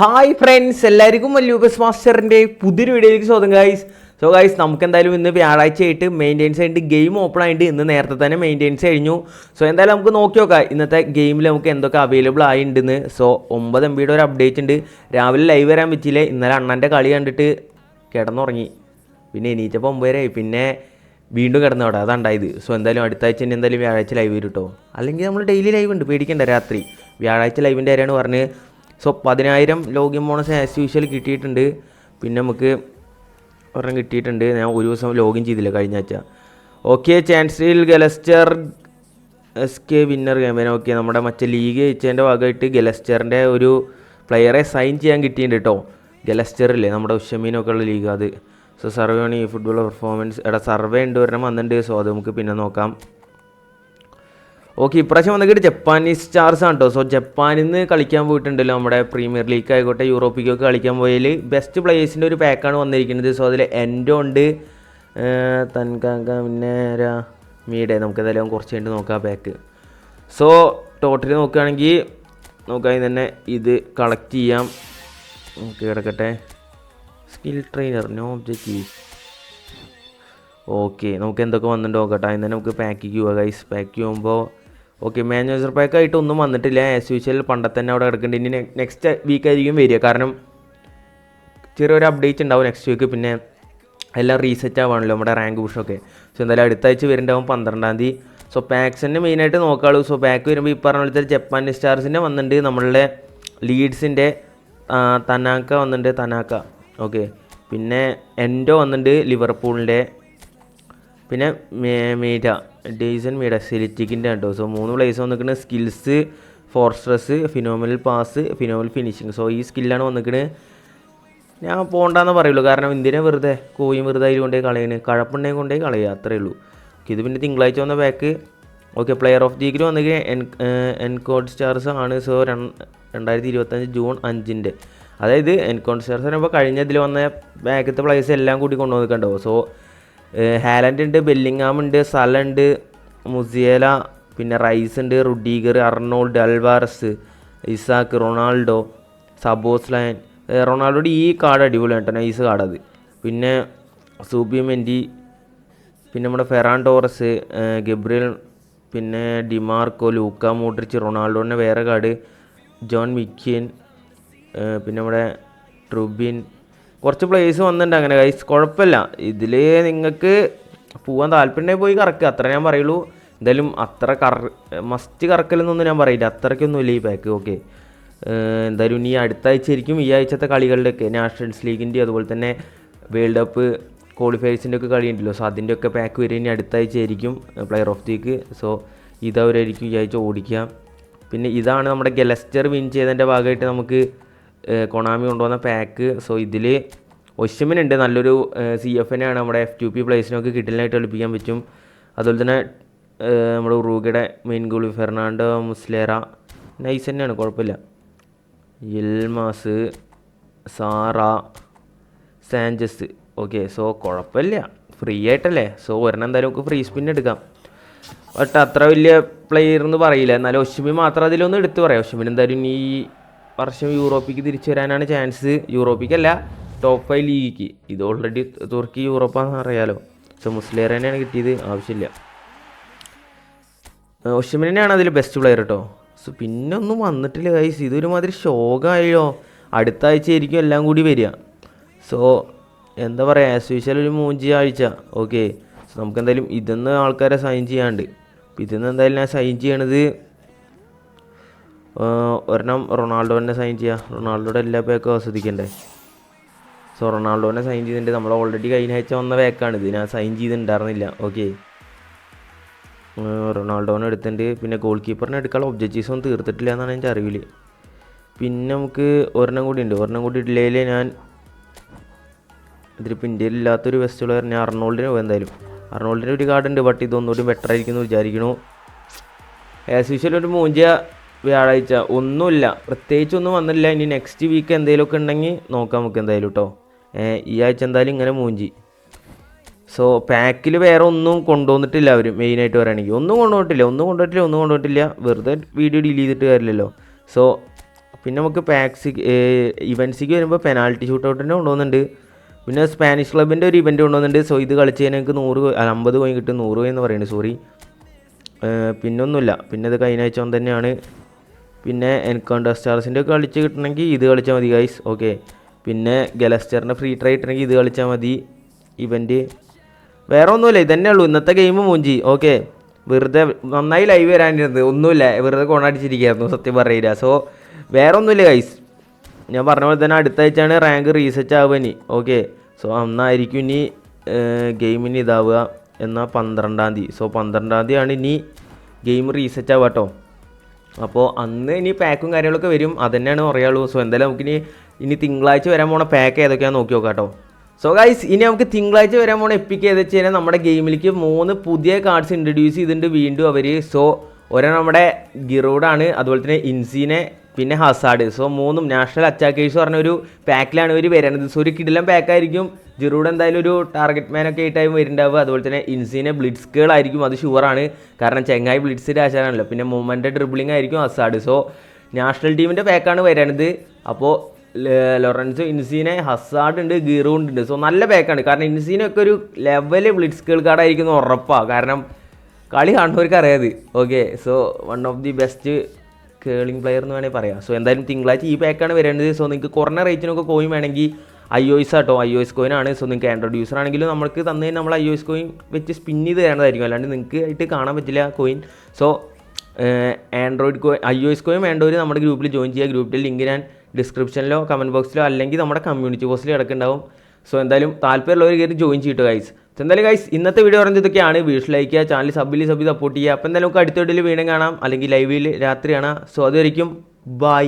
Hi friends എല്ലാവർക്കും വല്യൂബസ് മാസ്റ്ററിന്റെ പുതിയൊരു വീഡിയോയിലേക്ക് സ്വാഗതം ഗൈസ് സോ ഗൈസ് നമുക്ക് എന്തായാലും ഇന്ന് വ്യാഴാഴ്ച ആയിട്ട് മെയിന്റെയിൻസ് ആയിട്ട് ഗെയിം ഓപ്പൺ ആയിട്ട് ഇന്ന് നേരത്തെ തന്നെ മെയിന്റെയിൻസ് കഴിഞ്ഞു. സോ എന്തായാലും നമുക്ക് നോക്കി നോക്കാം. ഇന്നത്തെ ഗെയിമിൽ നമുക്ക് എന്തൊക്കെ അവൈലബിൾ ആയിട്ടുണ്ടെന്ന് സോ ഒമ്പത് എം ബിയുടെ ഒരു അപ്ഡേറ്റ് ഉണ്ട് രാവിലെ ലൈവ് വരാൻ പറ്റിയില്ല. ഇന്നലെ അണ്ണന്റെ കളി കണ്ടിട്ട് കിടന്നുറങ്ങി. പിന്നെ എണീറ്റപ്പോൾ ഒമ്പതരായി പിന്നെ വീണ്ടും കിടന്നു അവിടെ. അതുണ്ടായത് സോ എന്തായാലും അടുത്ത ആഴ്ച തന്നെ എന്തായാലും വ്യാഴാഴ്ച ലൈവ് വരും കേട്ടോ അല്ലെങ്കിൽ നമ്മൾ ഡെയിലി ലൈവ് ഉണ്ട് പേടിക്കേണ്ട. രാത്രി. വ്യാഴാഴ്ച ലൈവിന്റെ കാര്യമാണ് പറഞ്ഞ് സോ പതിനായിരം ലോഗിൻ ബോണസ് ആസ് യൂഷ്വൽ കിട്ടിയിട്ടുണ്ട്. പിന്നെ നമുക്ക് ഒരെണ്ണം കിട്ടിയിട്ടുണ്ട്. ഞാൻ ഒരു ദിവസം ലോഗിൻ ചെയ്തില്ല കഴിഞ്ഞ ആഴ്ച. ഓക്കെ ചാൻസിൽ ഗലസ്റ്റർ S K winner campaign okay നമ്മുടെ മറ്റേ ലീഗ് ജയിച്ചതിന്റെ ഭാഗമായിട്ട് ഗലസ്റ്ററിന്റെ ഒരു പ്ലെയറെ സൈൻ ചെയ്യാൻ കിട്ടിയിട്ടുണ്ട് കേട്ടോ ഗലസ്റ്ററില്ലേ നമ്മുടെ ഉഷമീനൊക്കെ ഉള്ള ലീഗ് അത്. സോ സർവേ ആണ് ഈ ഫുട്ബോൾ പെർഫോമൻസ് എടാ സർവേ ഉണ്ട് ഒരെണ്ണം വന്നിട്ടുണ്ട്. സോ അത് നമുക്ക് പിന്നെ നോക്കാം. ഓക്കെ ഇപ്രാവശ്യം വന്നിട്ട് ജപ്പാനീസ് സ്റ്റാർസ് ആണ് കേട്ടോ സോ ജപ്പാനിൽ നിന്ന് കളിക്കാൻ പോയിട്ടുണ്ടല്ലോ നമ്മുടെ പ്രീമിയർ ലീഗ് ആയിക്കോട്ടെ യൂറോപ്പിലേക്കൊക്കെ കളിക്കാൻ പോയാൽ ബെസ്റ്റ് പ്ലേയേഴ്സിന്റെ ഒരു പാക്കാണ് വന്നിരിക്കുന്നത്. സോ അതിൽ എൻഡോ ഉണ്ട്. തൻകാങ്ക പിന്നെ മീഡെ നമുക്ക് ഏതായാലും കുറച്ച് കഴിഞ്ഞ് നോക്കാം പാക്ക് സോ ടോട്ടലി നോക്കുകയാണെങ്കിൽ നോക്കാം തന്നെ ഇത് കളക്ട് ചെയ്യാം. നമുക്ക് കിടക്കട്ടെ. Skill trainer no objective okay നമുക്ക് എന്തൊക്കെ വന്നിട്ട് നോക്കട്ടെ. അതിന് തന്നെ നമുക്ക് പാക്ക് ചെയ്യുക ഗൈസ് പാക്ക് ചെയ്യുമ്പോൾ ഓക്കെ മാനേജർ പാക്ക് ആയിട്ട് ഒന്നും വന്നിട്ടില്ല. ആസ് യൂഷ്വൽ പണ്ടത്തെ തന്നെ അവിടെ കിടക്കുന്നുണ്ട് ഇനി നെക്സ്റ്റ് വീക്ക് ആയിരിക്കും വരിക. കാരണം ചെറിയൊരു അപ്ഡേറ്റ് ഉണ്ടാവും നെക്സ്റ്റ് വീക്ക് പിന്നെ എല്ലാം റീസെറ്റ് ആവാണല്ലോ നമ്മുടെ റാങ്ക് പുഷൊക്കെ സോ എന്തായാലും അടുത്ത ആഴ്ച വരുന്നുണ്ടാവും പന്ത്രണ്ടാം തീയതി. സോ പാക്സിന്റെ മെയിനായിട്ട് നോക്കാളൂ. സോ പാക്ക് വരുമ്പോൾ ഈ പറഞ്ഞ പോലത്തെ ജപ്പാൻ സ്റ്റാർസിന്റെ വന്നിട്ടുണ്ട് നമ്മളുടെ ലീഡ്സിന്റെ തനാക്ക വന്നിട്ടുണ്ട് തനാക്ക ഓക്കെ പിന്നെ എൻഡോ വന്നിട്ടുണ്ട് ലിവർപൂളിന്റെ പിന്നെ മീഡ ഡീസൺ മീഡ സെലിറ്റിക്കിന്റെ കേട്ടോ സോ മൂന്ന് പ്ലേസ് വന്നിരിക്കുന്നത് skills ഫോർസ്ട്രസ് phenomenal pass phenomenal finishing so ഈ സ്കില്ലാണ് വന്നിരിക്കുന്നത് ഞാൻ പോകണ്ടെന്ന് പറയുള്ളൂ. കാരണം ഇന്ത്യനെ വെറുതെ കോയും വെറുതെ അതിൽ കൊണ്ടേ കളയണ്? കഴപ്പുണ്ടെങ്കിൽ കൊണ്ടേ കളയുക അത്രേ ഉള്ളൂ. ഇത് പിന്നെ തിങ്കളാഴ്ച വന്ന back okay player of the ഗ്രൂ വന്നെങ്കിൽ എൻ എൻകോഡ് സ്റ്റാർസ് ആണ്. സോ രണ്ടായിരത്തി ഇരുപത്തഞ്ച് ജൂൺ അഞ്ചിന്റെ. അതായത് എൻകോഡ് സ്റ്റാർസ് പറയുമ്പോൾ കഴിഞ്ഞ ഇതിൽ വന്ന ബാക്കത്തെ പ്ലേസ് എല്ലാം കൂടി കൊണ്ടുവന്നിട്ടുണ്ടാവും സോ ഹാലൻഡ് ഉണ്ട് ബെല്ലിങ്ങാം ഉണ്ട് സല ഉണ്ട് മുസിയേല പിന്നെ റൈസ് ഉണ്ട് Rudiger Arnold Alvarez Isak Ronaldo Szoboszlai റൊണാൾഡോയുടെ ഈ കാർഡ് അടിപൊളിയാണ് കേട്ടോ നൈസ് കാർഡ് അത്. പിന്നെ മെൻഡി പിന്നെ നമ്മുടെ ഫെറാൻ ടോറസ് ഗബ്രിയൽ പിന്നെ ഡിമാർക്കോ ലൂക്ക മോട്രിച്ച് റൊണാൾഡോന്റെ വേറെ കാർഡ് ജോൺ മിക്കിയൻ പിന്നെ നമ്മുടെ ട്രുബിൻ കുറച്ച് പ്ലേസ് വന്നിട്ടുണ്ട് അങ്ങനെ. ഗൈസ് കുഴപ്പമില്ല. ഇതിൽ നിങ്ങൾക്ക് പോകാൻ താല്പര്യം പോയി കറക്കുക അത്ര ഞാൻ പറയുള്ളൂ. എന്തായാലും അത്ര കറ മസ്റ്റ് കറക്കലെന്നൊന്നും ഞാൻ പറയില്ല. അത്രയ്ക്കൊന്നും ഇല്ല ഈ പാക്ക് ഓക്കെ എന്തായാലും ഇനി അടുത്ത ആഴ്ച ആയിരിക്കും. ഈ ആഴ്ചത്തെ കളികളുടെയൊക്കെ നാഷണൽസ് ലീഗിന്റെ അതുപോലെ തന്നെ വേൾഡ് കപ്പ് ക്വാളിഫയേഴ്സിന്റെ ഒക്കെ കളി ഉണ്ടല്ലോ. സോ അതിന്റെ ഒക്കെ പാക്ക് വരെ ഇനി അടുത്ത ആഴ്ച ആയിരിക്കും player of the week so ഇതവരായിരിക്കും ഈ ആഴ്ച ഓടിക്കുക. പിന്നെ ഇതാണ് നമ്മുടെ ഗലസ്റ്റർ വിൻ ചെയ്തതിന്റെ ഭാഗമായിട്ട് നമുക്ക് കൊണാമി കൊണ്ടുവന്ന പാക്ക് സോ ഇതിൽ ഒഷ്യമിനുണ്ട് നല്ലൊരു സി എഫ് എന്നെയാണ് നമ്മുടെ എഫ് ടു പി പ്ലേസിനൊക്കെ കിട്ടലിനായിട്ട് കളിപ്പിക്കാൻ പറ്റും. അതുപോലെ തന്നെ നമ്മുടെ ഉറൂഗയുടെ main goalie Fernando Muslera. Nice തന്നെയാണ് കുഴപ്പമില്ല. Yilmaz Sara Sanchez. Okay so കുഴപ്പമില്ല. ഫ്രീ ആയിട്ടല്ലേ? സോ ഒരെണ്ണം എന്തായാലും നമുക്ക് ഫ്രീ സ്പിൻ എടുക്കാം. ബട്ട് അത്ര വലിയ പ്ലെയർ എന്ന് പറയില്ല. എന്നാലും ഒഷിമി മാത്രം അതിലൊന്ന് എടുത്ത് പറയാം. ഒഷിമിന് എന്തായാലും ഈ വർഷം യൂറോപ്പിക്ക് തിരിച്ചു വരാനാണ് ചാൻസ്. യൂറോപ്പിക്കല്ല ടോപ്പ് ഫൈവ് ലീഗിക്ക് ഇത് ഓൾറെഡി തുർക്കി യൂറോപ്പാണെന്ന് അറിയാലോ. സോ മുസ്ലിയർ തന്നെയാണ് കിട്ടിയത് ആവശ്യമില്ല. ഒഷിമിനാണ് അതിൽ ബെസ്റ്റ് പ്ലെയർ കേട്ടോ സോ പിന്നെ ഒന്നും വന്നിട്ടില്ല കൈസ് ഇതൊരുമാതിരി ഷോകായോ അടുത്ത ആഴ്ച ആയിരിക്കും എല്ലാം കൂടി വരിക. സോ എന്താ പറയുക ആസ് യൂഷ്വൽ ഒരു മൂഞ്ചി ആഴ്ച. ഓക്കെ സോ നമുക്ക് എന്തായാലും ഇതെന്ന് ആൾക്കാരെ സൈൻ ചെയ്യാണ്ട്. ഇപ്പം ഇതിന്ന് എന്തായാലും ഞാൻ സൈൻ ചെയ്യണത് ഒരെണ്ണം റൊണാൾഡോനെ സൈൻ ചെയ്യുക റൊണാൾഡോയുടെ എല്ലാ പേക്കും ആസ്വദിക്കണ്ടേ? സോ റൊണാൾഡോനെ സൈൻ ചെയ്തിട്ടുണ്ട് നമ്മൾ ഓൾറെഡി കഴിഞ്ഞ ആഴ്ച വന്ന പേക്കാണിത് ഞാൻ സൈൻ ചെയ്തിട്ടുണ്ടായിരുന്നില്ല. ഓക്കെ റൊണാൾഡോനെ എടുത്തിട്ടുണ്ട് പിന്നെ ഗോൾ കീപ്പറിനെ എടുക്കാനുള്ള ഒബ്ജക്റ്റീവ്സ് ഒന്നും തീർത്തിട്ടില്ല എന്നാണ് എന്റെ അറിവിൽ. പിന്നെ നമുക്ക് ഒരെണ്ണം കൂടി ഉണ്ട്. ഒരെണ്ണം കൂടി ഇടയിൽ ഞാൻ ഇതിലിപ്പോൾ ഇന്ത്യയിൽ ഇല്ലാത്തൊരു വെസ്റ്റ് പ്ലെയർ ഞാൻ അർണോൾഡിന് പോകും എന്തായാലും. അർണോൾഡിന്റെ ഒരു കാർഡ് ഉണ്ട്. ബട്ട് ഇതൊന്നുകൂടി ബെറ്റർ ആയിരിക്കും എന്ന് വിചാരിക്കണു ആസ് യൂഷ്വൽ ഒരു മൂഞ്ച വ്യാഴാഴ്ച. ഒന്നുമില്ല. പ്രത്യേകിച്ച് ഒന്നും വന്നില്ല. ഇനി നെക്സ്റ്റ് വീക്ക് എന്തെങ്കിലുമൊക്കെ ഉണ്ടെങ്കിൽ നോക്കാം നമുക്ക് എന്തായാലും കേട്ടോ ഈ ആഴ്ച എന്തായാലും ഇങ്ങനെ മൂഞ്ചി. സോ പാക്കിൽ വേറെ ഒന്നും കൊണ്ടുവന്നിട്ടില്ല അവർ മെയിനായിട്ട് പറയുകയാണെങ്കിൽ ഒന്നും കൊണ്ടുപോയിട്ടില്ല ഒന്നും കൊണ്ടുപോയിട്ടില്ല ഒന്നും കൊണ്ടുപോയിട്ടില്ല വെറുതെ വീഡിയോ ഡിലീറ്റ് ചെയ്തിട്ട് കാര്യമില്ലല്ലോ. സോ പിന്നെ നമുക്ക് പാക്സി ഇവൻസിക്ക് വരുമ്പോൾ പെനാൽറ്റി ഷൂട്ട് തന്നെ കൊണ്ടുപോകുന്നുണ്ട് പിന്നെ സ്പാനിഷ് ക്ലബിന്റെ ഒരു ഇവന്റ് കൊണ്ടുവന്നിട്ടുണ്ട്. സോ ഇത് കളിച്ച് കഴിഞ്ഞാൽ എനിക്ക് നൂറ് അമ്പത് കോയിൻ കിട്ടും. നൂറ് കോയിൻ എന്ന് പറയുന്നത് സോറി പിന്നൊന്നുമില്ല. പിന്നെ ഇത് കഴിഞ്ഞ ആഴ്ച തന്നെയാണ് പിന്നെ എൻകൗണ്ടർ സ്റ്റാർസിന്റെ ഒക്കെ കളിച്ച് കിട്ടണമെങ്കിൽ ഇത് കളിച്ചാൽ മതി ഗൈസ് ഓക്കെ പിന്നെ ഗലസ്റ്ററിന്റെ ഫ്രീ ട്രൈ കിട്ടണമെങ്കിൽ ഇത് കളിച്ചാൽ മതി. ഇവന്റ് വേറെ ഒന്നുമില്ല. ഇതന്നെ ഉള്ളൂ ഇന്നത്തെ ഗെയിം മൂഞ്ചി. ഓക്കെ വെറുതെ നന്നായി ലൈവ് വരാനിരുന്നത്. ഒന്നുമില്ല. വെറുതെ കോണടിച്ചിരിക്കുകയായിരുന്നു സത്യം പറയില്ല. സോ വേറെ ഒന്നുമില്ല ഗൈസ് ഞാൻ പറഞ്ഞ പോലെ തന്നെ അടുത്ത ആഴ്ചയാണ് റാങ്ക് റീസെറ്റ് ആവുക ഇനി ഓക്കെ സോ അന്നായിരിക്കും ഇനി ഗെയിമിന് ഇതാവുക. എന്നാൽ പന്ത്രണ്ടാം തീയതി. സോ പന്ത്രണ്ടാം തീയതിയാണ് ഇനി ഗെയിം റീസെറ്റ് ആവുക കേട്ടോ. അപ്പോൾ അന്ന് ഇനി പാക്കും കാര്യങ്ങളൊക്കെ വരും. അത് തന്നെയാണ് പറയുള്ളൂ സോ എന്തായാലും നമുക്കിനി ഇനി തിങ്കളാഴ്ച വരാൻ പോണ പാക്ക് ഏതൊക്കെയാണെന്ന് നോക്കി നോക്കാം കേട്ടോ. സോ ഗൈസ് ഇനി നമുക്ക് തിങ്കളാഴ്ച വരാൻ പോണ എപ്പിക്ക് ഏതെന്ന് വെച്ച് കഴിഞ്ഞാൽ നമ്മുടെ ഗെയിമിലേക്ക് മൂന്ന് പുതിയ കാർഡ്സ് ഇൻട്രൊഡ്യൂസ് ചെയ്തിട്ടുണ്ട് വീണ്ടും അവർ സോ ഒരെണ്ണം നമ്മുടെ ഗിറോഡാണ് അതുപോലെ തന്നെ ഇൻസീനെ പിന്നെ ഹസാഡ് സോ മൂന്നും നാഷണൽ അറ്റാക്കേഴ്സ് പറഞ്ഞ ഒരു പാക്കിലാണ് ഇവർ വരുന്നത് സോ ഒരു കിടിലം പാക്കായിരിക്കും ജിറൂഡ് എന്തായാലും ഒരു ടാർഗറ്റ് മാൻ മാനൊക്കെ ആയിട്ടായി വരുന്നുണ്ടാവുക. അതുപോലെ തന്നെ ഇൻസിനെ ബ്ലിറ്റ്സ്കുകൾ ആയിരിക്കും അത് ഷുവറാണ് കാരണം ചെങ്ങായി ബ്ലിറ്റ്സിന്റെ ആശാനാണല്ലോ. പിന്നെ മൂമെന്റെ ഡ്രിബിളിംഗ് ആയിരിക്കും ഹസാഡ് സോ നാഷണൽ ടീമിന്റെ പാക്കാണ് വരുന്നത് അപ്പോൾ ലൊറൻസോ ഇൻസീനെ ഹസാഡ് ഉണ്ട് ഗിറൂണ്ട് ഉണ്ട്. സോ നല്ല പാക്കാണ് കാരണം ഇൻസീനൊക്കെ ഒരു ലെവൽ ബ്ലിറ്റ്സ്കുകൾ കാർഡായിരിക്കും ഉറപ്പാണ് കാരണം കളി കാണുന്നവർക്ക് അറിയാതെ okay so one of the best curling player എന്ന് വേണമെങ്കിൽ പറയാം. സോ എന്തായാലും തിങ്കളാഴ്ച ഈ പാക്കാണ് വരേണ്ടത്. സോ നിങ്ങൾക്ക് കുറഞ്ഞ റേറ്റിനൊക്കെ കോയിൻ വേണമെങ്കിൽ ഐ ഒ എസ് ആട്ടോ ഐ ഒ എസ് കോയിൻ ആണ്. സോ നിങ്ങൾക്ക് ആൻഡ്രോയിഡ് യൂസർ ആണെങ്കിലും നമുക്ക് തന്നെ നമ്മൾ ഐ ഒ എസ് കോയിൻ വെച്ച് സ്പിൻ ചെയ്ത് തരേണ്ടതായിരിക്കും അല്ലാണ്ട് നിങ്ങൾക്ക് ആയിട്ട് കാണാൻ പറ്റില്ല coin so Android coin I O S coin വേണ്ടവർ നമ്മുടെ ഗ്രൂപ്പിൽ ജോയിൻ ചെയ്യുക. ഗ്രൂപ്പിൽ ലിങ്ക് ഞാൻ ഡിസ്ക്രിപ്ഷനിലോ കമന്റ് ബോക്സിലോ അല്ലെങ്കിൽ നമ്മുടെ കമ്മ്യൂണിറ്റി പോസ്റ്റിൽ കിടക്കുന്നുണ്ടാവും സോ എന്തായാലും താല്പര്യമുള്ളവർ കയറി ജോയിൻ ചെയ്തിട്ട് ഗൈസ് എന്തായാലും ഗൈസ് ഇന്നത്തെ വീഡിയോ പറഞ്ഞത് ഇതൊക്കെയാണ്. വീഡിയോ ലൈക്ക് ചെയ്യുക ചാനൽ സബ്ബിൽ സബ് സപ്പോർട്ട് ചെയ്യുക. അപ്പോൾ എന്തായാലും നമുക്ക് അടുത്ത വീഡിയോയിൽ വീണ്ടും കാണാം. അല്ലെങ്കിൽ ലൈവിൽ രാത്രി കാണാം സോ അതുവരെയും ബൈ